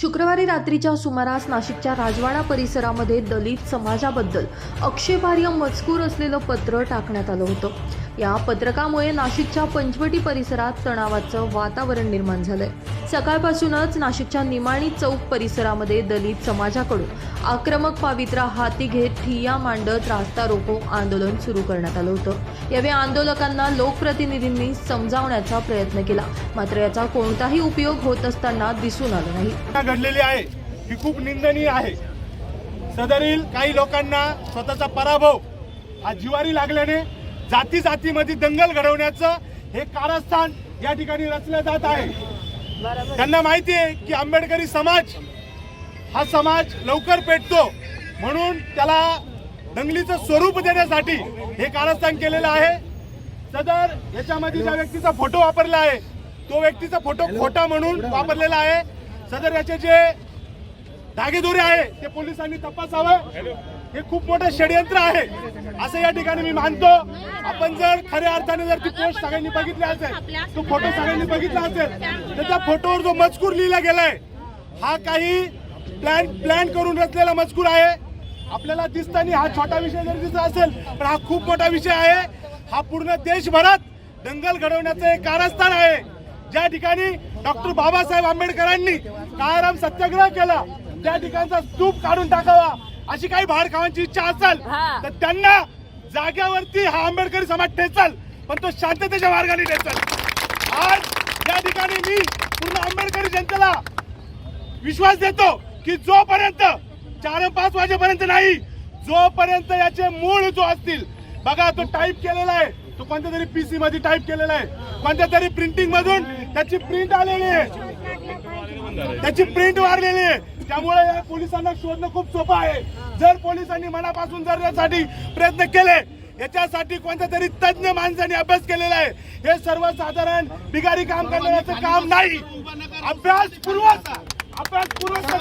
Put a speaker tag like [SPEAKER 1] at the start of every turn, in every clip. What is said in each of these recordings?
[SPEAKER 1] शुक्रवारी रात्रीच्या सुमारास नाशिकच्या राजवाडा परिसरामध्ये दलित समाजाबद्दल आक्षेपार्ह मजकूर असलेलं पत्र टाकण्यात आलं होतं. या पत्रकामुळे नाशिकच्या पंचवटी परिसरात तणावाचं वातावरण निर्माण झालंय. सकाळपासूनच नाशिकच्या निमाणी चौक परिसरामध्ये दलित समाजाकडून आक्रमक पावित्रा हाती घेत ठिय्या मांडत रास्ता रोको आंदोलन सुरू करण्यात आलं होतं. यावेळी आंदोलकांना लोकप्रतिनिधींनी समजावण्याचा प्रयत्न केला. मात्र याचा कोणताही उपयोग होत असताना दिसून आला नाही.
[SPEAKER 2] घडलेली आहे. ही खूप निंदनीय आहे. सदरील काही लोकांना स्वतःचा पराभव हा जिवारी लागल्याने जाती जातीमध्ये दंगल घडवण्याचं हे कारस्थान या ठिकाणी रचलं जात आहे. त्यांना माहिती आहे की आंबेडकरी समाज हा समाज लवकर पेटतो. म्हणून त्याला दंगलीचं स्वरूप देण्यासाठी हे कारस्थान केलेलं आहे. सदर याच्यामध्ये ज्या व्यक्तीचा फोटो वापरला आहे तो व्यक्तीचा फोटो खोटा म्हणून वापरलेला आहे. सदर याचे जे धागेदोरे आहे ते पोलिसांनी तपासावं. हे खूप मोठं षडयंत्र आहे. असं या ठिकाणी मी मानतो. आपण जर खऱ्या अर्थाने जर ती पोस्ट सगळ्यांनी बघितली असेल तो फोटो सगळ्यांनी बघितला असेल तर त्या फोटोवर जो मजकूर लिहिला गेलाय हा काही प्लॅन प्लॅन करून रचलेला मजकूर आहे. आपल्याला दिसताना हा छोटा विषय जर दिसत असेल पण हा खूप मोठा विषय आहे. हा पूर्ण देशभरात दंगल घडवण्याचं एक कारस्थान आहे. ज्या ठिकाणी डॉक्टर बाबासाहेब आंबेडकरांनी कायराम सत्याग्रह केला त्या ठिकाणचा स्तूप काढून टाकावा. अशी काही भाड खावांची इच्छा असेल तर त्यांना जाग्यावरती हा आंबेडकरी समाज ठेचल पण तो शांततेच्या मार्गाने ठेचल. आज या ठिकाणी मी पूर्ण आंबेडकरी जनतेला विश्वास देतो की जोपर्यंत चार पाच वाजेपर्यंत नाही जोपर्यंत याचे मूळ जो असतील बघा तो टाईप केलेला आहे. तो कोणत्या तरी पीसी मध्ये टाईप केलेला आहे. कोणत्या तरी प्रिंटिंग मधून त्याची प्रिंट आलेली आहे. त्याची प्रिंट मारलेली आहे. त्यामुळे या पोलिसांना शोधणं खूप सोपं आहे. जर पोलिसांनी मनापासून जर यासाठी प्रयत्न केले याच्यासाठी कोणत्या तरी तज्ज्ञ माणसांनी अभ्यास केलेला आहे. हे सर्वसाधारण बिगारी काम करण्याचं काम नाही. अभ्यासपूर्वक अभ्यासपूर्वक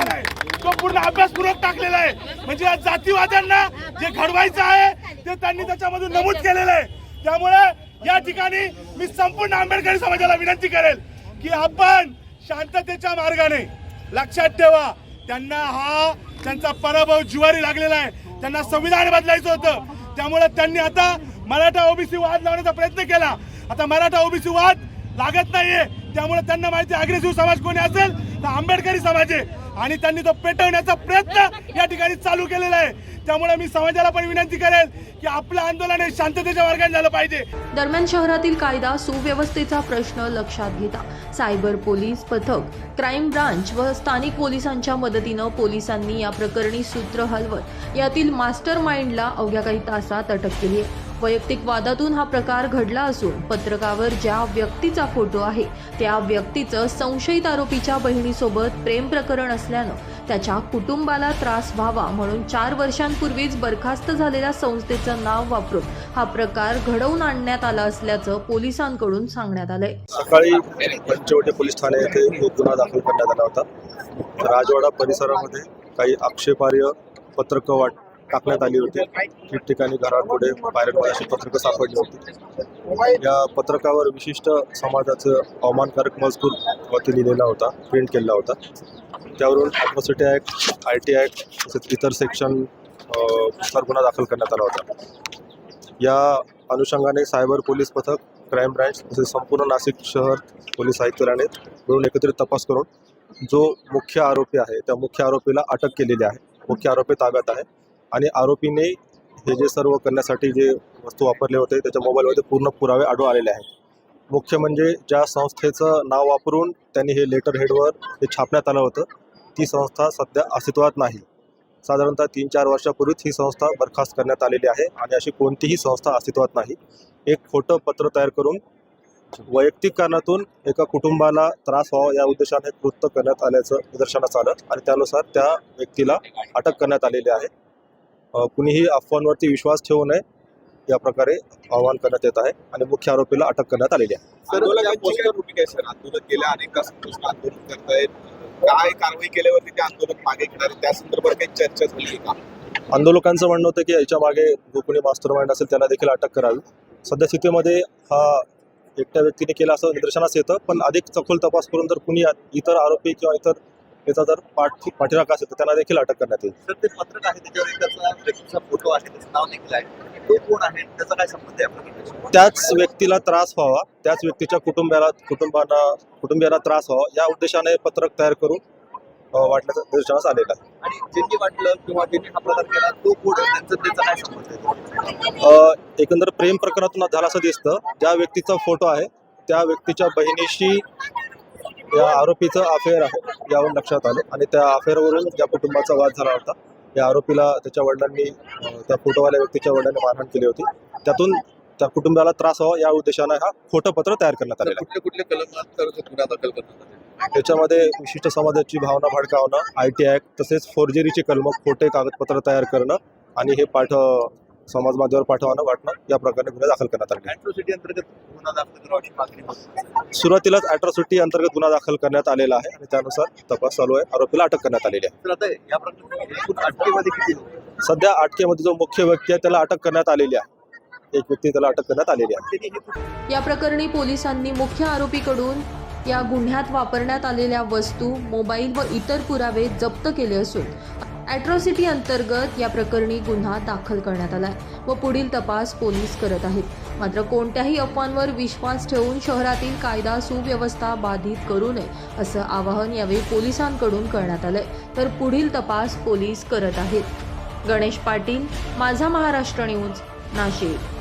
[SPEAKER 2] आहे, तो पूर्ण अभ्यासपूर्वक टाकलेला आहे. म्हणजे या जातीवाद्यांना जे घडवायचं आहे ते त्यांनी त्याच्यामधून नमूद केलेलं आहे. त्यामुळे या ठिकाणी मी संपूर्ण आंबेडकरी समाजाला विनंती करेल की आपण शांततेच्या मार्गाने लक्षात ठेवा त्यांना हा त्यांचा पराभव जुवारी लागलेला आहे. त्यांना संविधान बदलायचं होतं. त्यामुळे त्यांनी आता मराठा ओबीसी वाद लावण्याचा प्रयत्न केला. आता मराठा ओबीसी वाद लागत नाहीये. त्यामुळे त्यांना माहिती अग्रेसिव्ह समाज कोणी असेल तर आंबेडकरी समाज आहे. आणि त्यांनी तो पेटवण्याचा प्रयत्न या ठिकाणी चालू केलेला आहे. त्यामुळे मी समाजाला पण विनंती करेल की आपलं आंदोलन हे शांततेच्या मार्गाने झालं पाहिजे.
[SPEAKER 1] दरम्यान शहरातील कायदा सुव्यवस्थेचा प्रश्न लक्षात घेता. सायबर पोलीस पथक क्राईम ब्रांच व स्थानिक पोलिसांच्या मदतीनं पोलिसांनी या प्रकरणी सूत्र हलवत यातील मास्टर माइंडला अवघ्या काही तासात अटक केली आहे. वैयक्तिक वादातून हा प्रकार घडला असून पत्रकावर ज्या व्यक्तीचा फोटो आहे त्या व्यक्तीचं संशयित आरोपीच्या बहिणीसोबत प्रेम प्रकरण असल्यानं त्याच्या कुटुंबाला त्रास व्हावा म्हणून चार वर्षांपूर्वीच बरखास्त झालेल्या संस्थेचं नाव वापरून हा प्रकार घडवून आणण्यात आला असल्याचं पोलिसांकडून सांगण्यात आलंय.
[SPEAKER 3] सकाळी पंचवटी पोलीस ठाणे येथे गुन्हा दाखल करण्यात आला होता. राजवाडा परिसरामध्ये काही आक्षेपार्ह पत्रकं वाट टाकण्यात आली होती. ठिकठिकाणी घरापुढे बाहेर अशी पत्रकं सापडली होती. या पत्रकावर विशिष्ट समाजाचं अवमानकारक मजकूर वरती लिहिलेला होता प्रिंट केलेला होता. त्यावरून atrocity act I T act तसेच इतर सेक्शननुसार गुन्हा दाखल करण्यात आला होता. या अनुषंगाने सायबर पोलीस पथक क्राईम ब्रँच तसेच संपूर्ण नाशिक शहर पोलीस आयुक्तालयाने मिळून एकत्रित तपास करून जो मुख्य आरोपी आहे त्या मुख्य आरोपीला अटक केलेली आहे. मुख्य आरोपी ताब्यात आहे. आणि आरोपीने हे जे सर्व करण्यासाठी जे वस्तू वापरले होते त्याच्या मोबाईलमध्ये पूर्ण पुरावे आढळून आलेले आहेत. मुख्य म्हणजे ज्या संस्थेचं नाव वापरून त्यांनी हे लेटर हेडवर हे छापण्यात आलं होतं ती संस्था सध्या अस्तित्वात नाही. साधारणतः तीन चार वर्षापूर्वीच ही संस्था बरखास्त करण्यात आलेली आहे आणि अशी कोणतीही संस्था अस्तित्वात नाही. एक खोटं पत्र तयार करून वैयक्तिक कारणातून एका कुटुंबाला त्रास व्हावा या उद्देशाने कृत्य करण्यात आल्याचं निदर्शनास आलं आणि त्यानुसार त्या व्यक्तीला अटक करण्यात आलेली आहे. कुणीही अफवांवरती विश्वास ठेवू नये या प्रकारे आवाहन करण्यात येत आहे आणि मुख्य आरोपीला अटक करण्यात आलेली आहे.
[SPEAKER 4] आंदोलकांची काय भूमिका आहे सर? आंदोलन गेल्या अनेक तासांपासून आंदोलन करतायत. काय कारवाई केल्यावरती ते आंदोलन मागे घेणार त्या संदर्भात काही चर्चा झाली आहे का?
[SPEAKER 3] आंदोलकांचं म्हणणं होतं की याच्या मागे जो कोणी मास्टर माइंड असेल त्याला देखील अटक करावी. सध्या स्थितीमध्ये हा एकट्या व्यक्तीने केलं असं निदर्शनास येतं पण अधिक सखोल तपास करून जर कुणी इतर आरोपी किंवा इतर याचा जर पाठ पाठीराखा असेल तर त्यांना देखील अटक करण्यात येईल.
[SPEAKER 4] फोटो आहे त्याचं नाव देखील आहे. तो कोण आहे त्याचा काय संबंध आहे आपल्या घटनेशी?
[SPEAKER 3] त्याच व्यक्तीला त्रास व्हावा त्याच व्यक्तीच्या कुटुंबाला कुटुंबांना कुटुंबियांना त्रास व्हावा या उद्देशाने पत्रक तयार करून अ, वाटण्याचा निदर्शनास आलेला आहे
[SPEAKER 4] आणि ज्यांनी वाटलं किंवा ज्यांनी हा प्रकार केला तो कोण आहे? त्यांचा त्याचा काय संबंध आहे?
[SPEAKER 3] अ, एकंदर प्रेम प्रकरणातून झालं असं दिसतं. ज्या व्यक्तीचा फोटो आहे त्या व्यक्तीच्या बहिणीशी या आरोपीचं अफेअर आहे यावरून लक्षात आले. आणि त्या अफेअरवरून या कुटुंबाचा वाद झाला होता या आरोपीला त्याच्या वडिलांनी त्या फोटोवाल्या व्यक्तीच्या वडिलांनी मारहाण केली होती. त्यातून त्या कुटुंबाला त्रास व्हावा या उद्देशानं हा खोटं पत्र तयार करण्यात आलेलं आहे.
[SPEAKER 4] कुठले
[SPEAKER 3] त्याच्यामध्ये विशिष्ट समाजाची भावना भडकावणं आय टी ॲक्ट तसेच फोर्जरीची कलमं खोटे कागदपत्र तयार करणं आणि हे पाठ समाज माध्यमावर पाठवणं वाटणं? या प्रकारे गुन्हे दाखल करण्यात आले.
[SPEAKER 4] अॅट्रोसिटी अंतर्गत गुन्हा दाखल करावा अशी मागणी होती.
[SPEAKER 3] सुरुवातीलाच अॅट्रॉसिटी अंतर्गत गुन्हा दाखल करण्यात आलेला आहे आणि त्यानुसार तपास चालू आहे. आरोपीला अटक करण्यात आलेली आहे. सध्या अटकेमध्ये जो मुख्य व्यक्ती आहे त्याला अटक करण्यात आलेली आहे. एक व्यक्ती त्याला अटक करण्यात आलेली आहे.
[SPEAKER 1] या प्रकरणी पोलिसांनी मुख्य आरोपीकडून या गुन्ह्यात वापरण्यात आलेल्या वस्तू मोबाईल व इतर पुरावे जप्त केले असून ॲट्रॉसिटी अंतर्गत या प्रकरणी गुन्हा दाखल करण्यात आला आहे व पुढील तपास पोलीस करत आहेत. मात्र कोणत्याही अफवांवर विश्वास ठेवून शहरातील कायदा सुव्यवस्था बाधित करू नये असं आवाहन यावेळी पोलिसांकडून करण्यात आलंय. तर पुढील तपास पोलीस करत आहेत. गणेश पाटील माझा महाराष्ट्र न्यूज नाशिक.